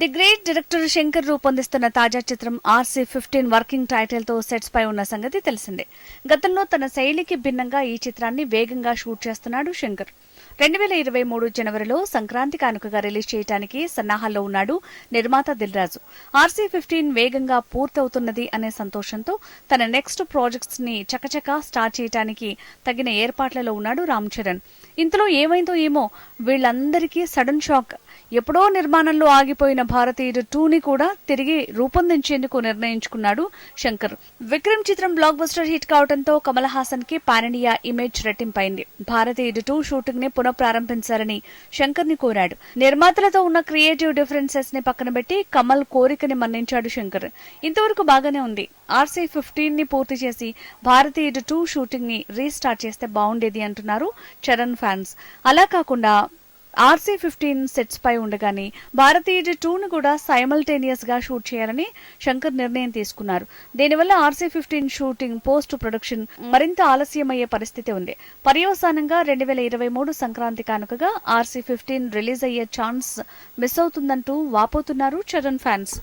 The great director Shankar రూపొందిస్తున్న తాజా చిత్రం ఆర్సీ ఫిఫ్టీన్ వర్కింగ్ టైటిల్తో సెట్స్ పై ఉన్న సంగతి తెలిసిందే. గతంలో తన శైలికి భిన్నంగా ఈ చిత్రాన్ని వేగంగా షూట్ చేస్తున్నాడు శంకర్. రెండు వేల ఇరవై మూడు జనవరిలో సంక్రాంతి కానుకగా రిలీజ్ చేయడానికి సన్నాహాల్లో ఉన్నాడు నిర్మాత దిల్ రాజు ఆర్సీ ఫిఫ్టీన్ వేగంగా పూర్తవుతున్నది అనే సంతోషంతో తన నెక్స్ట్ ప్రాజెక్ట్స్ని చకచకా స్టార్ట్ చేయడానికి తగిన ఏర్పాట్లలో ఉన్నాడు రామ్ చరణ్. ఇంతలో ఏమైందో ఏమో వీళ్ళందరికీ సడన్ షాక్ ఎప్పుడో నిర్మాణంలో ఆగిపోయిన భారతీయుడు టూని కూడా తిరిగి రూపొందించేందుకు నిర్ణయించుకున్నాడు శంకర్. విక్రమ్ చిత్రం బ్లాక్ బస్టర్ హిట్ కావడంతో కమల్ హాసన్కి పానిండియా ఇమేజ్ రెట్టింపైంది. భారతీయుడు టూ షూటింగ్ని పునఃప్రారంభించాలని శంకర్ని కోరాడు. నిర్మాతలతో ఉన్న క్రియేటివ్ డిఫరెన్సెస్ని పక్కన పెట్టి కమల్ కోరికని మన్నించాడు శంకర్. ఇంతవరకు బాగానే ఉంది. ఆర్సీ ఫిఫ్టీన్ని పూర్తి చేసి భారతీయుడు టూ షూటింగ్ని రీస్టార్ట్ చేస్తే బాగుండేది అంటున్నారు చరణ్ ఫ్యాన్స్ అలా కాకుండా ఆర్సీ ఫిఫ్టీన్ సెట్స్ పై ఉండగానే భారతీయ టూను కూడా సైమల్టేనియస్గా షూట్ చేయాలని శంకర్ నిర్ణయం తీసుకున్నారు. దీనివల్ల RC fifteen shooting post production మరింత ఆలస్యమయ్యే పరిస్థితి ఉంది. పర్యవసానంగా రెండు వేల ఇరవై మూడు సంక్రాంతి కానుకగా ఆర్సీ ఫిఫ్టీన్ రిలీజ్ అయ్యే ఛాన్స్ మిస్ అవుతుందంటూ వాపోతున్నారు చరణ్ ఫ్యాన్స్.